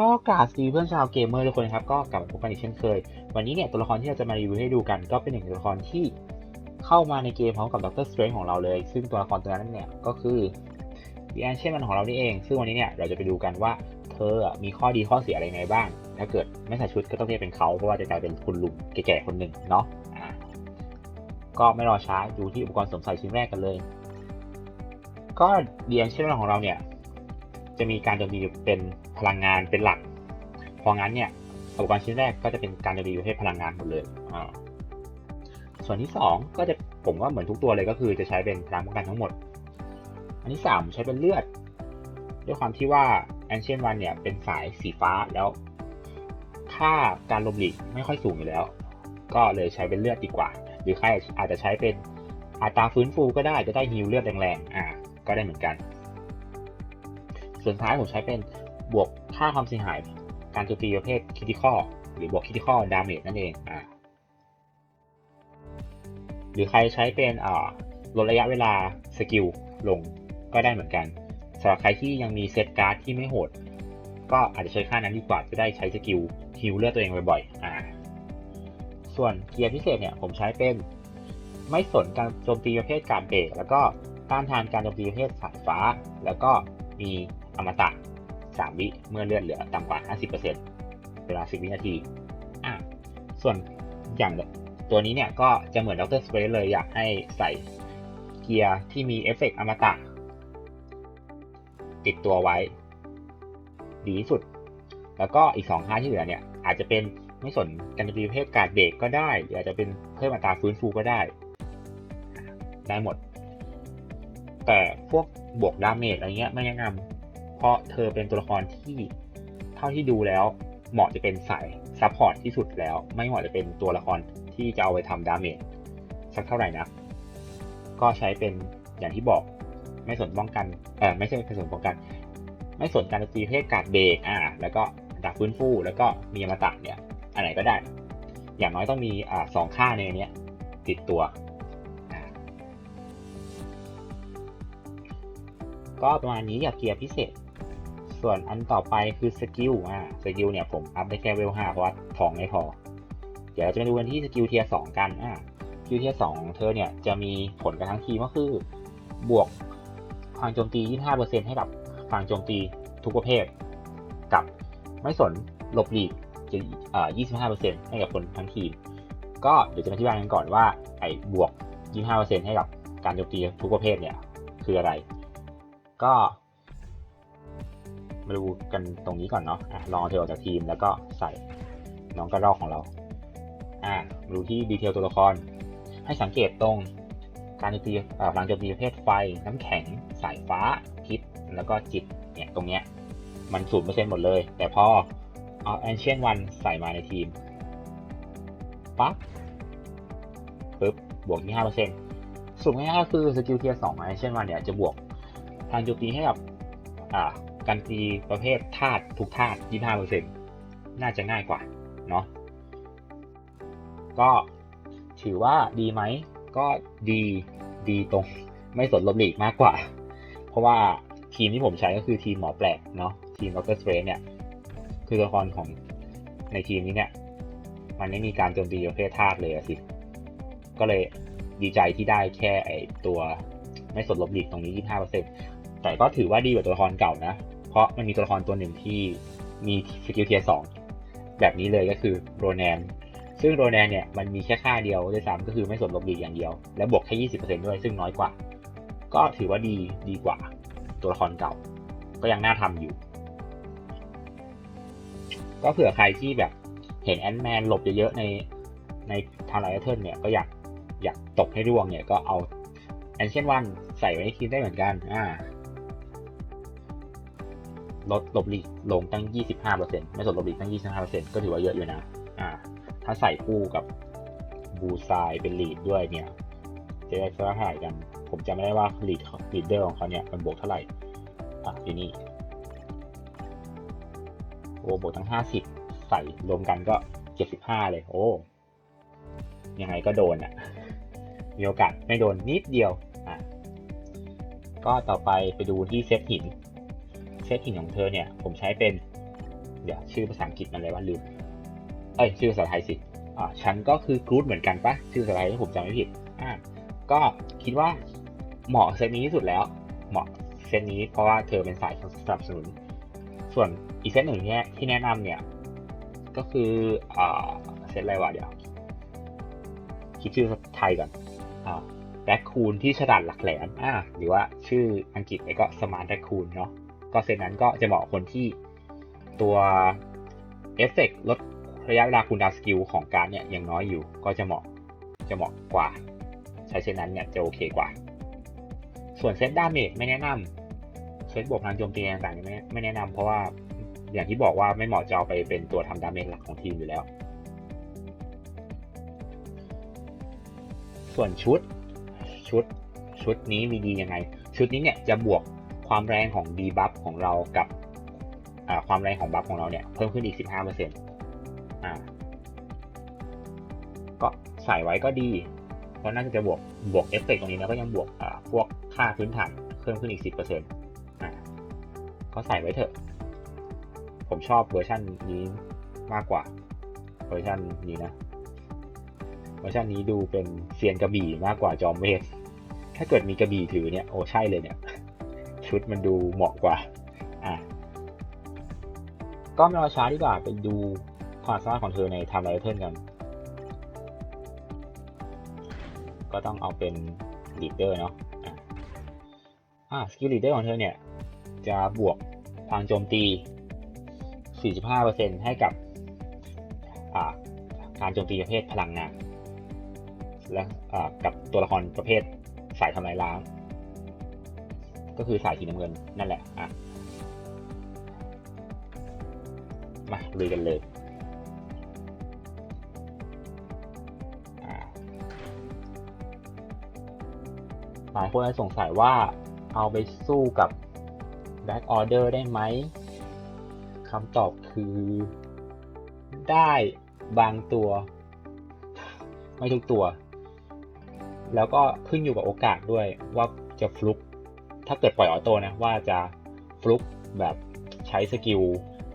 ก็กราบสวัสดีเพื่อนชาวเกมเมอร์ทุกคนครับก็กลับมาพบกันอีกเช่นเคย วันนี้เนี่ยตัวละครที่เราจะมารีวิวให้ดูกัน ก็เป็นหนึ่งตัวละครที่เข้ามาในเกมพร้อมกับด็อกเตอร์สเตรนของเราเลย ซึ่งตัวละครตัวนั้นเนี่ยก็คือดีแอนเช่นมันของเรานี่เอง ซึ่งวันนี้เนี่ยเราจะไปดูกันว่าเธอมีข้อดีข้อเสียอะไรไงบ้าง ถ้าเกิดไม่ใส่ชุดก็ต้องเรียกเป็นเขาเพราะว่าจะกลายเป็นคุณลุงแก่ๆคนหนึ่งเนาะก็ไม่รอช้าดูที่อุปกรณ์สวมใส่ชิ้นแรกกันเลย ก็ดีแอนเช่นมันของเราเนี่ย จะมีการโจมตีเป็นพลังงานเป็นหลัก เพราะงั้นเนี่ยอุปกรณ์ชิ้นแรกก็จะเป็นการโจมตีประเภทพลังงานหมดเลยอ่าส่วนที่ 2 ก็จะผมว่าเหมือนทุกตัวเลยก็คือจะใช้เป็นพลังป้องกันทั้งหมด อันที่3ใช้เป็นเลือด ด้วยความที่ว่า Ancient One เนี่ยเป็นสายสีฟ้าแล้วค่าการลมหลีกไม่ค่อยสูงอยู่แล้ว ก็เลยใช้เป็นเลือดดีกว่า หรือใครอาจจะใช้เป็นอัตราฟื้นฟูก็ได้จะได้ฮิวเลือดแรงๆอ่าก็ได้เหมือนกัน ส่วนท้ายผมใช้เป็นบวกค่าความเสียหาย การโจมตีประเภทคิติคอหรือบวกคิติคอดาเมจนั่นเองอ่าหรือใครใช้เป็นอ่าลดระยะเวลาสกิลลงก็ได้เหมือนกันสำหรับใครที่ยังมีเซตการ์ดที่ไม่โหด ก็อาจจะใช้ค่านั้นดีกว่าจะได้ใช้สกิลฮิลเลือดตัวเองบ่อยๆอ่าส่วนเกียร์พิเศษเนี่ยผมใช้เป็นไม่สนการโจมตีประเภทการเบรกแล้วก็ต้านทานการโจมตีประเภทสายฟ้า แล้วก็มี อมตะ 3 วิเมื่อเลือดเหลือต่ำกว่า 50%เวลา 10 วินาทีอะส่วนอย่างตัวนี้เนี่ยก็จะเหมือนดรสเปรย์เลยอยากให้ใส่เกียร์ที่มีเอฟเฟกต์อมตะ ติดตัวไว้ ดีที่สุด แล้วก็อีก2ค่าที่เหลือเนี่ยอาจจะเป็นไม่สนการจะมีประเภทการเบรกก็ได้หรืออาจจะเป็นเพิ่มอัตราฟื้นฟูก็ได้ ได้หมด แต่พวกบวกดาเมจอะไรเงี้ยไม่แนะนำ เพราะเธอเป็นตัวละครที่เท่าที่ดูแล้วเหมาะจะเป็นสายซัพพอร์ตที่สุดแล้ว ไม่เหมาะจะเป็นตัวละครที่จะเอาไปทำดาเมจสักเท่าไหร่นะก็ใช้เป็นอย่างที่บอกไม่สนป้องกันเออไม่ใช่ไม่สนป้องกัน ไม่สนการตีเพศการเบรกอ่า แล้วก็ดักฟื้นฟูแล้วก็มีอมตะเนี่ยอันไหนก็ได้ อย่างน้อยต้องมีอ่าสองค่าในนี้ติดตัวก็ประมาณนี้อยากเกียร์พิเศษ ส่วนอันต่อไปคือสกิลอ่าสกิลเนี่ยผมอัพได้แค่เวลห้าเพราะว่าทองไม่พอ เดี๋ยวเราจะมาดูกันที่สกิลเทียร์สองกันอ่าสกิลเทียร์สองของเธอเนี่ยจะมีผลกับทั้งทีมก็คือบวกพลังโจมตี 25%ให้กับพลังโจมตีทุกประเภท กับไม่สนหลบหลีกจะเอ่อ25%ให้กับคนทั้งทีม ก็เดี๋ยวจะมาอธิบายกันก่อนว่าไอ้บวก 25%ให้กับการโจมตีทุกประเภทเนี่ยคืออะไร ก็ มาดูกันตรงนี้ก่อนเนาะอะลองเอาเธออกจากทีมแล้วก็ใส่น้องกระรอกของเราอ่ามาดูที่ดีเทลตัวละคร ให้สังเกตตรงการโจมตีอ่าพลังโจมตีประเภทไฟ น้ำแข็ง สายฟ้า พิษ แล้วก็จิต เนี่ย ตรงเนี้ย มันศูนย์เปอร์เซ็นต์หมดเลย แต่พอเอาแอนเชียนวันใส่มาในทีม ปั๊บ ปึ๊บ บวกที่ห้าเปอร์เซ็นต์สุดง่ายๆก็คือสกิลเทียร์สองแอนเชียนวันเนี่ย จะบวกพลังโจมตีให้กับ อ่า การตีประเภทธาตุทุกธาตุยี่ห้าเปอร์เซ็นต์น่าจะง่ายกว่าเนาะก็ถือว่าดีไหมก็ดีดีตรง ไม่สนลบหลีกมากกว่า เพราะว่าทีมที่ผมใช้ก็คือทีมหมอแปลกเนาะทีมดรสเตรนเนี่ย คือตัวละครของในทีมนี้เนี่ย มันไม่มีการโจมตีประเภทธาตุเลยสิ ก็เลยดีใจที่ได้แค่ไอตัวไม่สนลบหลีกตรงนี้ 25%แต่ก็ถือว่าดีกว่าตัวละครเก่านะ เพราะมันมีตัวละครตัวหนึ่งที่มีสกิลเทียร์สองแบบนี้เลยก็คือโรแนนซึ่งโรแนนเนี่ยมันมีแค่ค่าเดียวด้วยซ้ำก็คือไม่สนลบหลีกอย่างเดียว และบวกแค่20%ด้วยซึ่งน้อยกว่า ก็ถือว่าดีดีกว่าตัวละครเก่า ก็ยังน่าทำอยู่ ก็เผื่อใครที่แบบเห็นแอนด์แมนหลบเยอะๆในในทางไลท์เทิลเนี่ยก็อยากอยากตกให้ร่วงเนี่ยก็เอาแอนเชียนวันใส่ไว้ในทีมได้เหมือนกันอ่า ลดหลบหลีกลงตั้ง 25%ไม่สนหลบหลีกตั้ง 25%ก็ถือว่าเยอะอยู่นะอ่าถ้าใส่คู่กับบูซายเป็นลีดด้วยเนี่ยจะได้เท่าไหร่กัน ผมจำไม่ได้ว่าลีดลีดเดอร์ของเขาเนี่ยมันบวกเท่าไหร่อะทีนี้โอ้บวกทั้ง 50 ใส่รวมกันก็ 75 เลย โอ้ยังไงก็โดนอะ มีโอกาสไม่โดนนิดเดียวอะก็ต่อไปไปดูที่เซตหิน ซตหินของเธอเนี่ย ผมใช้เป็น เดี๋ยวชื่อภาษาอังกฤษมันอะไรวะลืม เอ้ยชื่อภาษาไทยสิ อ่าฉันก็คือกรูดเหมือนกันปะชื่อภาษาไทยถ้าผมจำไม่ผิด อ่า ก็คิดว่าเหมาะเซตนี้ที่สุดแล้ว เหมาะเซตนี้เพราะว่าเธอเป็นสายสนับสนุน ส่วนอีกเซตหนึ่งที่ที่แนะนำเนี่ย ก็คืออ่าเซตอะไรวะเดี๋ยว คิดชื่อไทยก่อน อ่าแร็คคูนที่ฉลาดหลักแหลม อ่า หรือว่าชื่ออังกฤษก็สมาร์ทแร็คคูนเนาะ ก็เซตนั้นก็จะเหมาะคนที่ตัวเอฟเฟกลดระยะเวลาคูลดาวสกิลของการเนี่ยยังน้อยอยู่ก็จะเหมาะจะเหมาะกว่า ใช้เช่นนั้นเนี่ยจะโอเคกว่า ส่วนเซตดาเมจไม่แนะนำเซตบวกพลังโจมตีต่างๆเนี่ยไม่ไม่แนะนำเพราะว่าอย่างที่บอกว่าไม่เหมาะจะเอาไปเป็นตัวทำดาเมจหลักของทีมอยู่แล้ว ส่วนชุดชุดชุดนี้มีดียังไง ชุดนี้เนี่ยจะบวก ความแรงของดีบัฟของเรากับความแรงของบัฟของเราเนี่ยเพิ่มขึ้นอีก 15%อ่าก็ใส่ไว้ก็ดี เพราะน่าจะบวกบวกเอฟเฟกต์ตรงนี้แล้วก็ยังบวกพวกค่าพื้นฐานเพิ่มขึ้นอีก 10%อ่าก็ใส่ไว้เถอะ ผมชอบเวอร์ชันนี้มากกว่า เวอร์ชันนี้นะ เวอร์ชันนี้ดูเป็นเซียนกระบี่มากกว่าจอมเวทถ้าเกิดมีกระบี่ถือเนี่ยโอ้ใช่เลยเนี่ย ชุดมันดูเหมาะกว่าอะก็ไม่รอช้าดีกว่าไปดูความสามารถของเธอในทำไรเทิร์นกัน ก็ต้องเอาเป็นลีดเดอร์เนาะอะอ่าสกิลลีดเดอร์ของเธอเนี่ย จะบวกพลังโจมตี 45%ให้กับอ่าการโจมตีประเภทพลังงานและอ่ากับตัวละครประเภทสายทำลายล้าง ก็คือสายสีน้ำเงินนั่นแหละอะมาลุยกันเลยหลายคนอาจจะสงสัยว่าเอาไปสู้กับ Black Order ได้ไหมคำตอบคือ ได้บางตัว ไม่ทุกตัว แล้วก็ขึ้นอยู่กับโอกาสด้วยว่าจะฟลุก ถ้าเกิดปล่อยออโต้นะว่าจะฟลุกแบบใช้สกิล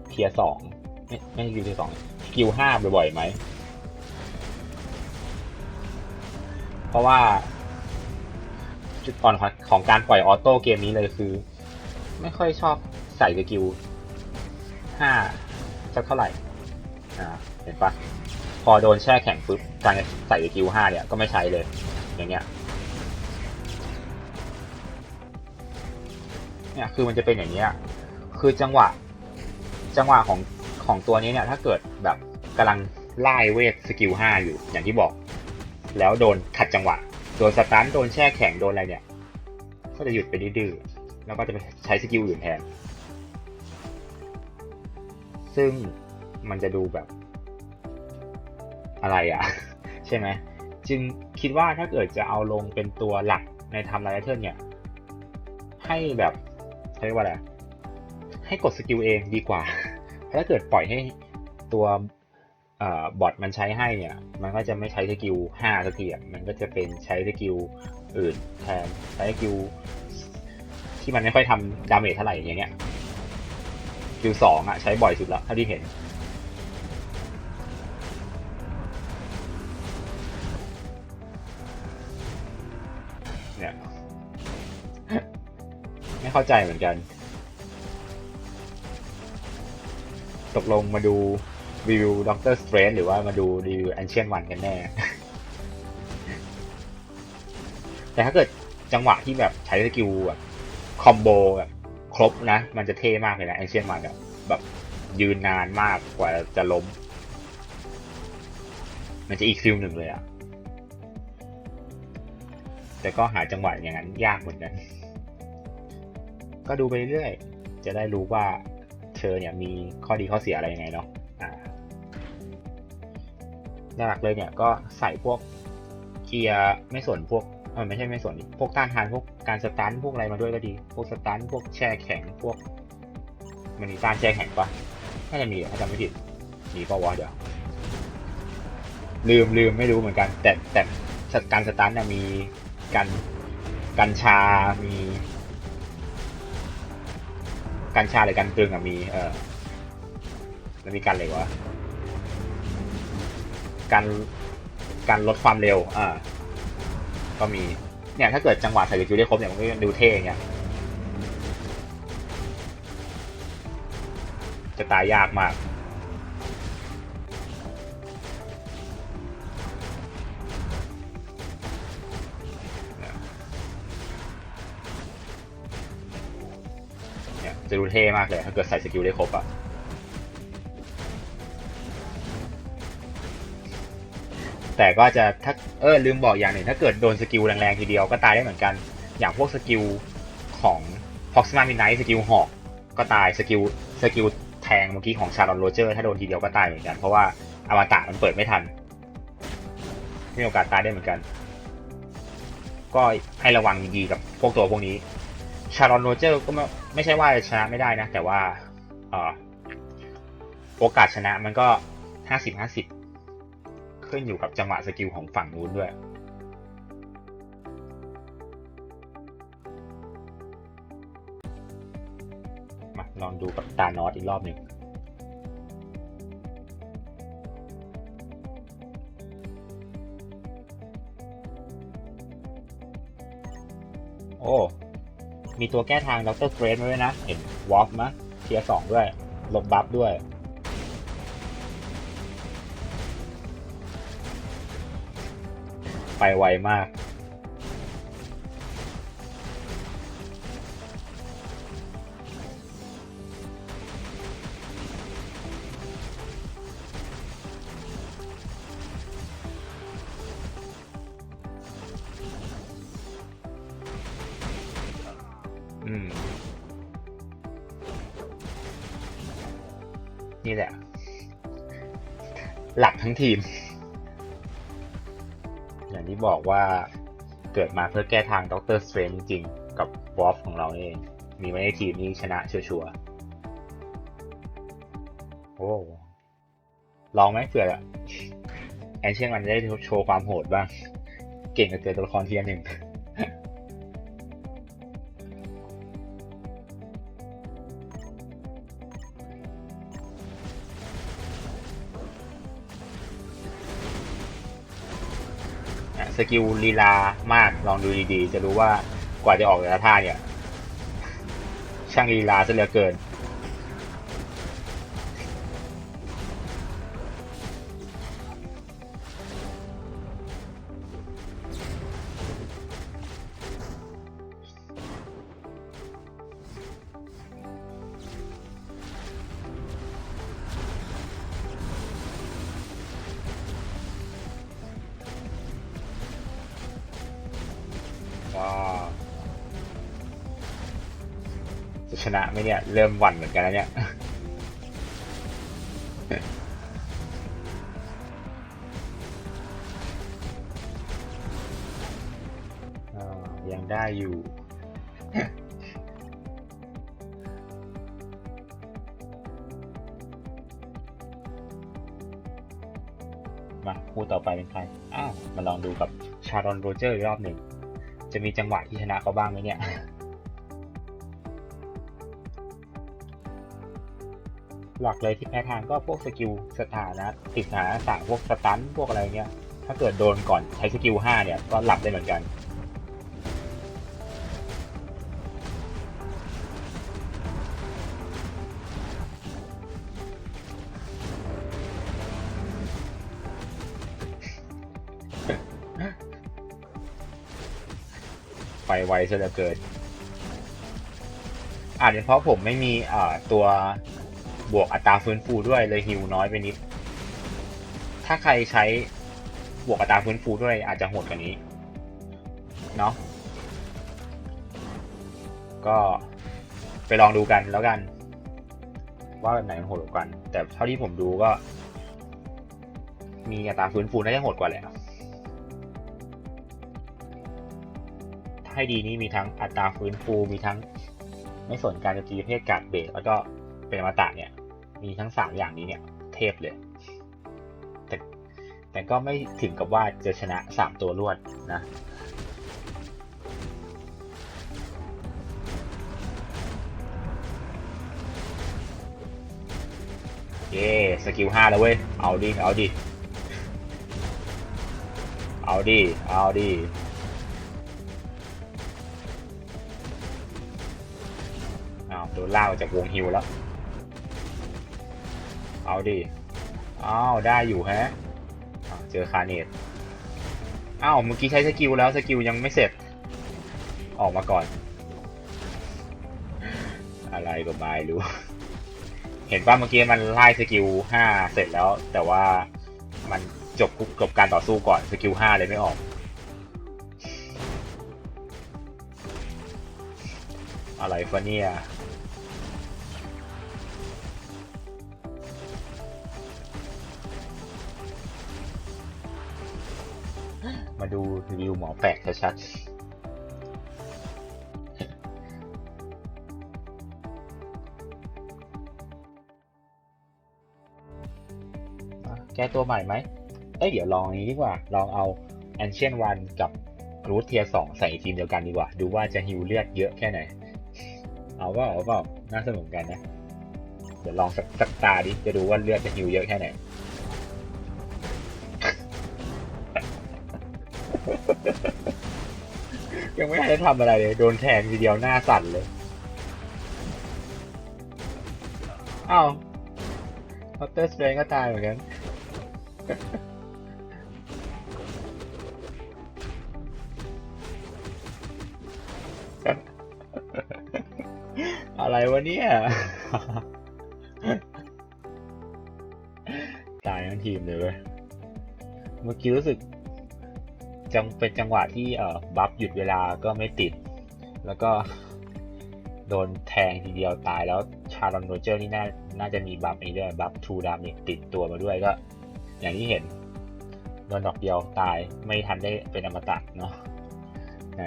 เทียสองไม่ไม่ใช่สกิลเทียสองสกิลห้าบ่อยๆไหม เพราะว่าจุดอ่อนของการปล่อยออโต้เกมนี้เลยคือ ไม่ค่อยชอบใส่สกิลห้าสักเท่าไหร่อ่าเห็นปะพอโดนแช่แข็งปุ๊บการใส่สกิลห้าเนี่ยก็ไม่ใช้เลยอย่างเงี้ย เนี่ยคือมันจะเป็นอย่างเงี้ยคือจังหวะจังหวะของของตัวนี้เนี่ยถ้าเกิดแบบกำลังไล่เวทสกิลห้าอยู่อย่างที่บอก แล้วโดนขัดจังหวะ โดนสตันโดนแช่แข็งโดนอะไรเนี่ย ก็จะหยุดไปดื้อๆแล้วก็จะไปใช้สกิลอื่นแทน ซึ่งมันจะดูแบบอะไรอะใช่ไหมจึงคิดว่าถ้าเกิดจะเอาลงเป็นตัวหลักในทำไลท์เทิร์นเนี่ย ให้แบบ เขาเรียกว่าอะไรให้กดสกิลเองดีกว่า เพราะถ้าเกิดปล่อยให้ตัวบอทมันใช้ให้เนี่ย มันก็จะไม่ใช้สกิลห้าสักทีมันก็จะเป็นใช้สกิลอื่นแทนใช้สกิลที่มันไม่ค่อยทำดาเมจเท่าไหร่อย่างเงี้ยสกิลสองอะใช้บ่อยสุดละเท่าที่เห็น เข้าใจเหมือนกัน ตกลงมาดูรีวิวด็อกเตอร์สเตรนหรือว่ามาดูรีวิวแอนเชียนวันกันแน่ แต่ถ้าเกิดจังหวะที่แบบใช้สกิลแบบคอมโบแบบครบนะ มันจะเท่มากเลยนะแอนเชียนวันแบบแบบยืนนานมากกว่าจะล้ม มันจะอีกฟิลหนึ่งเลยอะแต่ก็หาจังหวะอย่างนั้นยากเหมือนกัน ก็ดูไปเรื่อยจะได้รู้ว่าเธอเนี่ยมีข้อดีข้อเสียอะไรยังไงเนาะหลักเลยเนี่ยก็ใส่พวกเกียร์ไม่สนพวกเออไม่ใช่ไม่สนดิพวกต้านทานพวกการสตันพวกอะไรมาด้วยก็ดี พวกสตันพวกแช่แข็งพวก มันมีต้านแช่แข็งปะน่าจะมีถ้าจำไม่ผิดมีปะวะเดี๋ยวลืมลืมไม่รู้เหมือนกัน แต่แต่การสตันเนี่ยมีกันกัญชา มี กัญชาหรือกันตึงอะมีเออแล้วมีกันอะไรวะการการลดความเร็วอ่าก็มีเนี่ยถ้าเกิดจังหวะใส่สกิลได้ครบเนี่ยมันก็ดูเท่งเงี้ยจะตายยากมาก จะดูเท่มากเลย ถ้าเกิดใส่สกิลได้ครบอะแต่ก็จะถ้าเออลืมบอกอย่างหนึ่งถ้าเกิดโดนสกิลแรงๆทีเดียวก็ตายได้เหมือนกัน อย่างพวกสกิลของ Proxima Midnight สกิลหอกก็ตายสกิลสกิลแทงเมื่อกี้ของชาร์ลอตโรเจอร์ถ้าโดนทีเดียวก็ตายเหมือนกัน เพราะว่าอวตารมันเปิดไม่ทันมีโอกาสตายได้เหมือนกัน ก็ให้ระวังดีๆกับพวกตัวพวกนี้ชารอนโรเจอร์ก็ ไม่ใช่ว่าชนะไม่ได้นะ แต่ว่าอโอกาสชนะมันก็ห้าสิบห้าสิบขึ้นอยู่กับจังหวะสกิลของฝั่งนู้นด้วยมาลองดูกับตานอสอีกรอบหนึ่ง มีตัวแก้ทางดรเกรดมาด้วยนะ เห็นวอล์ฟมะเทียสองด้วย ลบบัฟด้วย ไปไวมาก นี่แหละ หลักทั้งทีม อย่างที่บอกว่าเกิดมาเพื่อแก้ทางด็อกเตอร์สเตรนจริงๆ กับวอฟของเราเอง มีไว้ในทีมนี้ชนะชัวร์ๆโอ้ลองไหมเผื่อแอนเชียนมันได้โชว์ความโหดบ้าง เก่งกับเจอตัวละครเทียร์หนึ่ง สกิลลีลามากลองดูดีๆ จะรู้ว่ากว่าจะออกแต่ละท่าเนี่ย ช่างลีลาซะเหลือเกิน ชนะไหมเนี่ย เริ่มหวั่นเหมือนกันแล้วเนี่ยยังได้อยู่มาคู่ต่อไปเป็นใคร อ้าว มาลองดูกับชารอนโรเจอร์อีกรอบหนึ่ง จะมีจังหวะที่ชนะเขาบ้างไหมเนี่ย หลักเลยที่แพ้ทางก็พวกสกิลสถานะติดสถานะต่างพวกสตันพวกอะไรเงี้ย ถ้าเกิดโดนก่อนใช้สกิลห้าเนี่ยก็หลับได้เหมือนกันไปไวซะเหลือเกินอาจจะเพราะผมไม่มีอ่าตัว บวกอัตราฟื้นฟูด้วยเลยฮิวน้อยไปนิด ถ้าใครใช้บวกอัตราฟื้นฟูด้วยอาจจะโหดกว่านี้ เนาะ ก็ไปลองดูกันแล้วกัน ว่าแบบไหนมันโหดกว่ากัน แต่เท่าที่ผมดูก็ มีอัตราฟื้นฟูน่าจะโหดกว่าแหละให้ดีนี่มีทั้งอัตราฟื้นฟูมีทั้ง ไม่สนการโจมตีประเพศการเบรแล้วก็เป็นอมตะเนี่ย มีทั้งสามอย่างนี้เนี่ย เทพเลย แต่แต่ก็ไม่ถึงกับว่าจะชนะสามตัวรวดนะโอเคเคสกิลห้าแล้วเว้ย เอาดิ เอาดิ เอาดิ เอาดิเอาวโดนล่าออกจากวงฮิวแล้ว เอาดิอ้าวได้อยู่แฮะเจอคาเนตอ้าวเมื่อกี้ใช้สกิลแล้วสกิลยังไม่เสร็จ ออกมาก่อน อะไรก็ไม่รู้ เห็นว่าเมื่อกี้มันไล่สกิลห้าเสร็จแล้ว แต่ว่ามันจบจบการต่อสู้ก่อนสกิลห้าเลยไม่ออกอะไรฟะเนี่ย มาดูรีวิวหมอแปลกชัดๆแก้ตัวใหม่ไหมเอ้ยเดี๋ยวลองนี้ดีกว่า ลองเอา Ancient One กับ Root Tier 2ใส่ทีมเดียวกันดีกว่า ดูว่าจะฮิวเลือดเยอะแค่ไหน เอาว่าเอาเปล่าน่าสนุกกันนะ เดี๋ยวลองสักสักตาดิ จะดูว่าเลือดจะฮิวเยอะแค่ไหน ยังไม่ทันได้ทำอะไรเลย โดนแทงทีเดียวหน้าสั่นเลยอ้าวดอเตอร์สเตรนก็ตายเหมือนกัน อะไรวะเนี่ย ตายทั้งทีมเลยเว้ย เมื่อกี้รู้สึก จังเป็นจังหวะที่เอ่อบัฟหยุดเวลาก็ไม่ติด แล้วก็โดนแทงทีเดียวตายแล้วชาลอนโรเจอร์นี่น่าน่าจะมีบัฟนี้ด้วยบัฟทูดามิติดตัวมาด้วยก็ อย่างที่เห็นโดนดอกเดียวตายไม่ทันได้เป็นอมตะเนาะไหน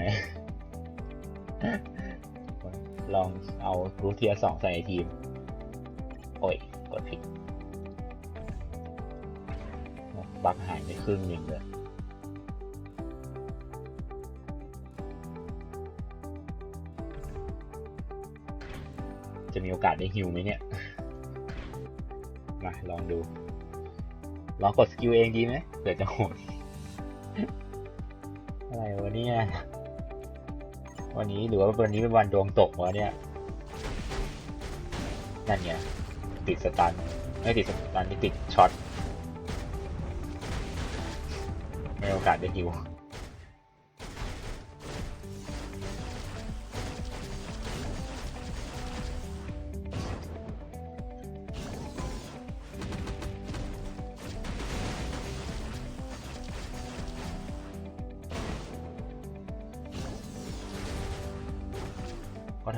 ลองเอารูเทียสองใส่ในทีม โอ้ย กดผิดบัฟหายไปครึ่งหนึ่งเลย จะมีโอกาสได้ฮิวไหมเนี่ย มาลองดู ลองกดสกิลเองดีไหมเผื่อจะโหด อะไรวะเนี่ย วันนี้หรือว่าวันนี้เป็นวันดวงตกวะเนี่ย นั่นไงติดสตันไม่ติดสตันนี่ติดช็อต ไม่โอกาสได้ฮิว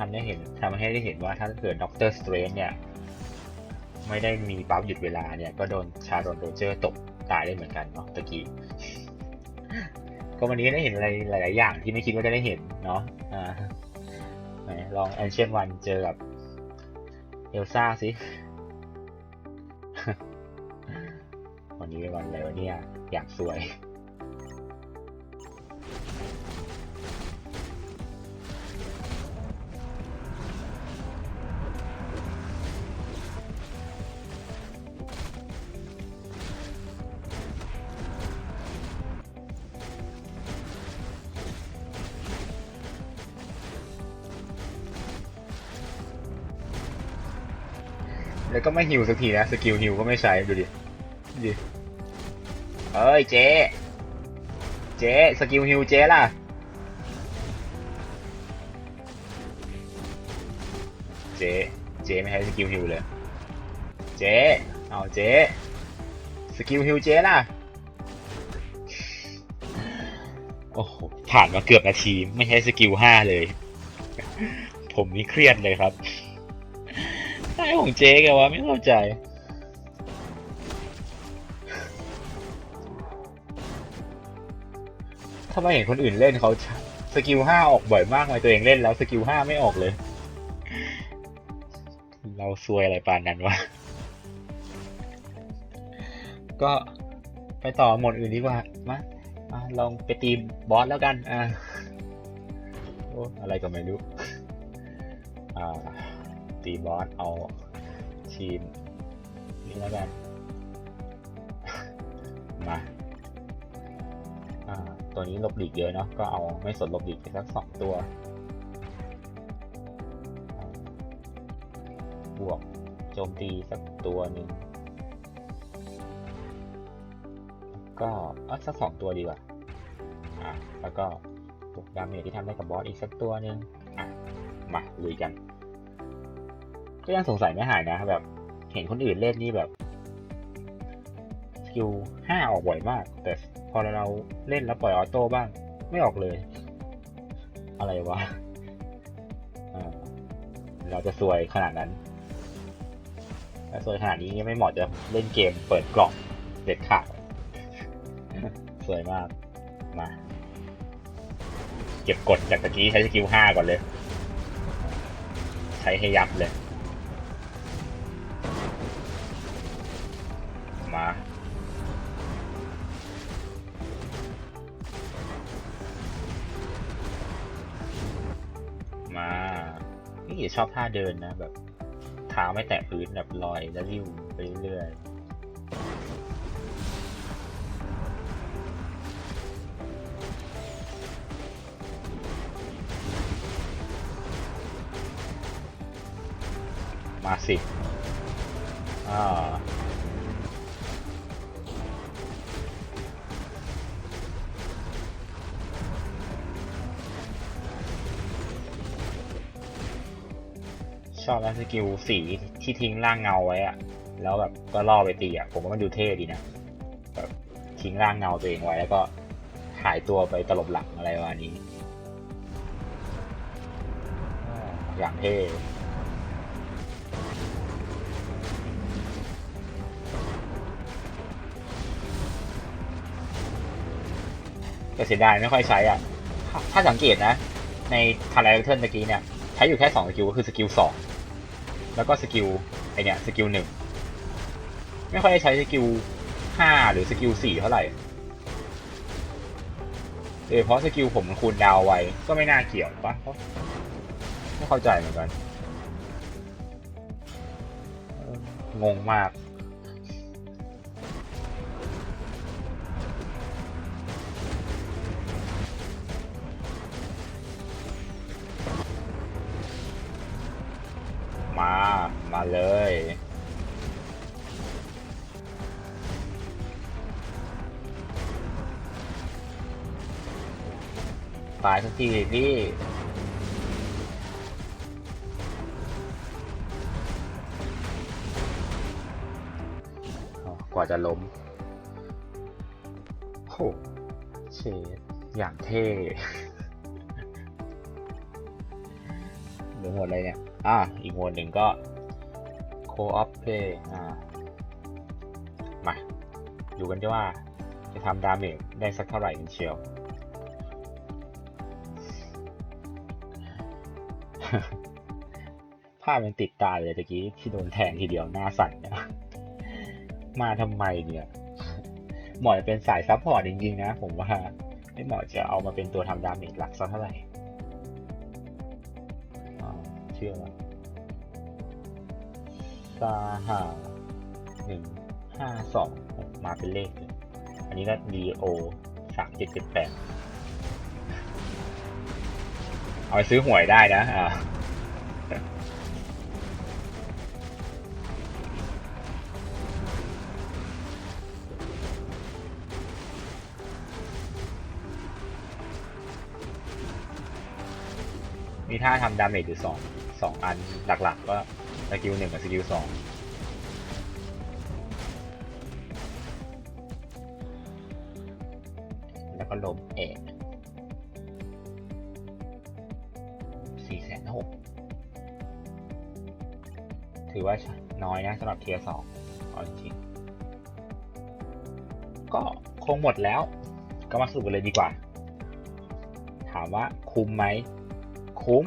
ทำได้เห็นทำให้ได้เห็นว่าถ้าเกิดด็อกเตอร์สเตรนเนี่ยไม่ได้มีบัฟหยุดเวลาเนี่ย ก็โดนชาโดนโรเจอร์ตกตายได้เหมือนกันเนาะตะกี้ก็วันนี้ได้เห็นอะไรหลาย ๆ อย่างที่ไม่คิดว่าจะได้เห็นเนาะอ่าลองแอนเชียนวันเจอกับเอลซ่าสิ วันนี้เป็นวันอะไรวะเนี่ย อยากสวย แล้วก็ไม่ฮิวสักทีนะ สกิลฮิวก็ไม่ใช้ดูดิดูดิเอ้ยเจ๊เจ๊สกิลฮิวเจ๊ล่ะเจ๊เจ๊ไม่ใช้สกิลฮิวเลย เจ๊เอาเจ๊สกิลฮิวเจ๊ล่ะโอ้โหผ่านมาเกือบนาที ไม่ใช้สกิลห้าเลย ผมนี่เครียดเลยครับ ของเจ๊แกวะไม่เข้าใจทำไมเห็นคนอื่นเล่นเขาสกิลห้าออกบ่อยมากทำไมตัวเองเล่นแล้วสกิลห้าไม่ออกเลย เราซวยอะไรปานนั้นวะ ก็ไปต่อหมดอื่นดีกว่า มามาลองไปตีบอสแล้วกัน อ่า โอ้ อะไรก็ไม่รู้ อ่า ตีบอสเอาทีมนี่แล้วกันมาตัวนี้ลบหลีกเยอะเนาะก็เอาไม่สนลบหลีกไปสักสองตัว บวกโจมตีสักตัวหนึ่งก็เอาสักสองตัวดีกว่าอะแล้วก็บวกดาเมจที่ทำได้กับบอสอีกสักตัวหนึ่งอะมาลุยกัน ก็ยังสงสัยไม่หายนะแบบ เห็นคนอื่นเล่นนี่แบบสกิลห้าออกบ่อยมาก แต่พอเราเล่นแล้วปล่อยออโต้บ้าง ไม่ออกเลย อะไรวะเราจะซวยขนาดนั้นถ้าซวยขนาดนี้ยังไม่เหมาะจะเล่นเกมเปิดกล่องเด็ดขาดสวยมาก มา เก็บกดจากตะกี้ใช้สกิลห้าก่อนเลย ใช้ให้ยับเลย ชอบท่าเดินนะแบบเท้าไม่แตะพื้นแบบลอยแล้วริ้วไปเรื่อยๆมาสิอ่า อบนะสกิลสีที่ทิ้งร่างเงาไว้อะแล้วแบบก็ล่อไปตีอะผมว่ามันดูเท่ดีนะแบบทิ้งร่างเงาตัวเองไว้แล้วก็หายตัวไปตลบหลังอะไรประมาณนี้ อย่างเท่แต่เสียดายไม่ค่อยใช้อะ ถ้าสังเกตนะ ในทาร์ไลเทิร์นตะกี้เนี่ย ใช้อยู่แค่สองสกิลก็คือสกิลสอง แล้วก็สกิลไอเนี้ยสกิลหนึ่งไม่ค่อยได้ใช้สกิลห้าหรือสกิลสี่เท่าไหร่เออเพราะสกิลผมมันคูณดาวไว้ก็ไม่น่าเกี่ยวปะเพราะไม่เข้าใจเหมือนกัน งงมาก มาเลย ตายสักทีดิพี่อ๋อกว่าจะล้มโหเชดอย่างเท่เหลือหมดเลยเนี่ย อ่าอีกหมวดหนึ่งก็ co-op play อ่ามาดูกันด้วยว่าจะทำดาเมจได้สักเท่าไหร่กันเชียว ภาพมันติดตาเลยตะกี้ที่โดนแทงทีเดียวหน้าสั่นเนี่ยมาทำไมเนี่ยเหมาะจะเป็นสายซัพพอร์ตจริงๆนะ ผมว่าไม่เหมาะจะเอามาเป็นตัวทำดาเมจหลักสักเท่าไหร่เชื่อว่า ซาฮาหนึ่งห้าสองมาเป็นเลข อันนี้ก็ DO สามเจ็ดเจ็ดแปดเอาไปซื้อหวยได้นะอ่ามีท่าทำดาเมจอยู่สองสองอันหลักๆก็ สกิลหนึ่งกับสกิลสองแล้วก็ลมเอกสี่แสนหกถือว่าน้อยนะสำหรับเทียร์สองอจริงก็คงหมดแล้ว ก็มาสรุปกันเลยดีกว่า ถามว่าคุ้มไหม คุ้ม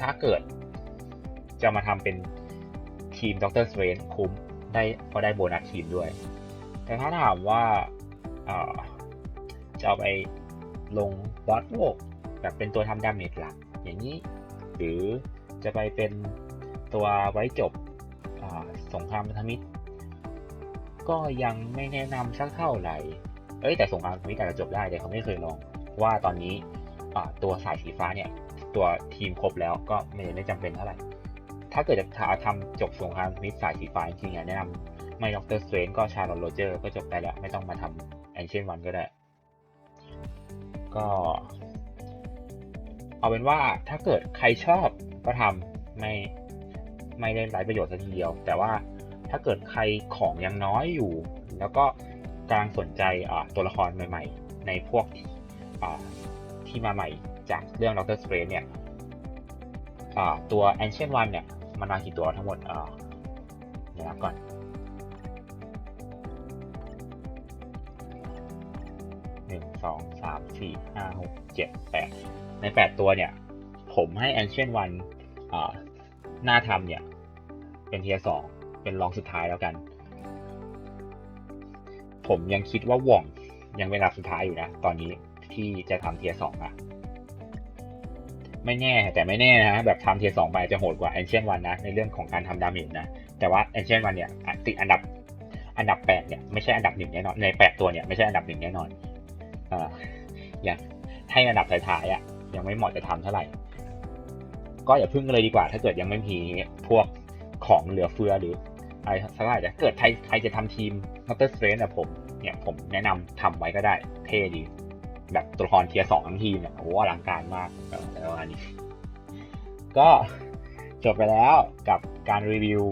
ถ้าเกิดจะมาทำเป็น ทีมด็อกเตอร์สเวนคุ้มได้เพราะได้โบนัสทีมด้วย แต่ถ้าถามว่าจะเอาไปลงบอสโลกแบบเป็นตัวทำดาเมจหลัก อย่างนี้ หรือจะไปเป็นตัวไว้จบสงครามพันธมิตร ก็ยังไม่แนะนำสักเท่าไหร่ เอ้ยแต่สงครามทวิตอาจจะจบได้แต่เขาไม่เคยลองว่าตอนนี้ตัวสายสีฟ้าเนี่ย ตัวทีมครบแล้วก็ไม่ไม่จำเป็นเท่าไหร่ ถ้าเกิดจะทำจบสงครามทวิตสายสีฟ้าจริงๆแนะนำไม่ด็อกเตอร์สเตรนก็ชาร์ลอตโรเจอร์ก็จบได้แล้ว ไม่ต้องมาทำแอนเชนวันก็ได้ ก็ เอาเป็นว่าถ้าเกิดใครชอบก็ทำไม่ไม่ได้ไร้ประโยชน์สักทีเดียว แต่ว่าถ้าเกิดใครของยังน้อยอยู่ แล้วก็กำลังสนใจตัวละครใหม่ ๆ ในพวกที่ที่มาใหม่จากเรื่อง Doctor Strange เนี่ยตัว Ancient One เนี่ย มันมากี่ตัวทั้งหมดอ่าเดี๋ยวนับก่อนหนึ่งสองสามสี่ห้าหกเจ็ดแปดในแปดตัวเนี่ย ผมให้ Ancient One อ่าหน้าทำเนี่ย เป็นเทียสองเป็นรองสุดท้ายแล้วกัน ผมยังคิดว่าว่องยังเป็นอันดับสุดท้ายอยู่นะ ตอนนี้ที่จะทำเทียสองอะ ไม่แน่แต่ไม่แน่นะแบบทำเทียสองไปจะโหดกว่า Ancient One นะในเรื่องของการทำดาเมจนะแต่ว่า Ancient One เนี่ยติดอันดับอันดับแปดเนี่ยไม่ใช่อันดับหนึ่งแน่นอนในแปดตัวเนี่ยไม่ใช่อันดับหนึ่งแน่นอนอ่าอย่างให้อันดับท้ายๆอะยังไม่เหมาะจะทำเท่าไหร่ ก็อย่าพึ่งเลยดีกว่า ถ้าเกิดยังไม่มีพวกของเหลือเฟือหรืออะไรสักหน่อยแต่เกิดใครใครจะทำทีม m o t o r s t r a n แบบผมเนี่ยผมแนะนำทำไว้ก็ได้เท่ดี แบบตัวละครเทียร์สองทั้งทีมเนี่ยโอ้โหอลังการมากแล้วอันนี้ ก็จบไปแล้วกับการรีวิว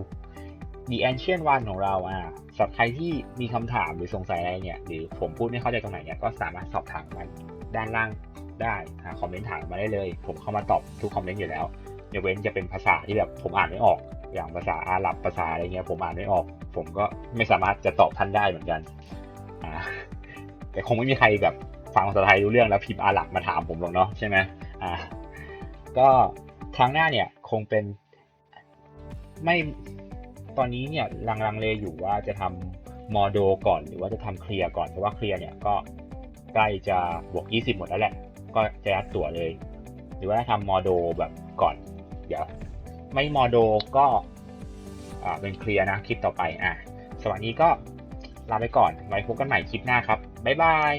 The Ancient One ของเราอะสำหรับใครที่มีคำถามหรือสงสัยอะไรเนี่ย หรือผมพูดไม่เข้าใจตรงไหนเนี่ยก็สามารถสอบถามมันด้านล่างได้หาคอมเมนต์ถามมาได้เลย ผมเข้ามาตอบทุกคอมเมนต์อยู่แล้วยกเว้นจะเป็นภาษาที่แบบผมอ่านไม่ออก อย่างภาษาอาหรับภาษาอะไรเงี้ยผมอ่านไม่ออก ผมก็ไม่สามารถจะตอบท่านได้เหมือนกันอ่าแต่คงไม่มีใครแบบ ฟังภาษาไทยรู้เรื่องแล้วพิมพ์อาหรับมาถามผมหรอกเนาะใช่ไหมอ่าก็ครั้งหน้าเนี่ยคงเป็นไม่ตอนนี้เนี่ยลังลังเลอยู่ว่าจะทำโมโดก่อนหรือว่าจะทำเคลียร์ก่อนเพราะว่าเคลียร์เนี่ยก็ใกล้จะบวก 20 หมดแล้วแหละ ก็จะยัดตั๋วเลย หรือว่าทำโมโดแบบก่อน เดี๋ยว ไม่โมโดก็อ่าเป็นเคลียร์นะคลิปต่อไปอะสวัสดีก็ลาไปก่อนไว้พบกันใหม่คลิปหน้าครับ บ๊ายบาย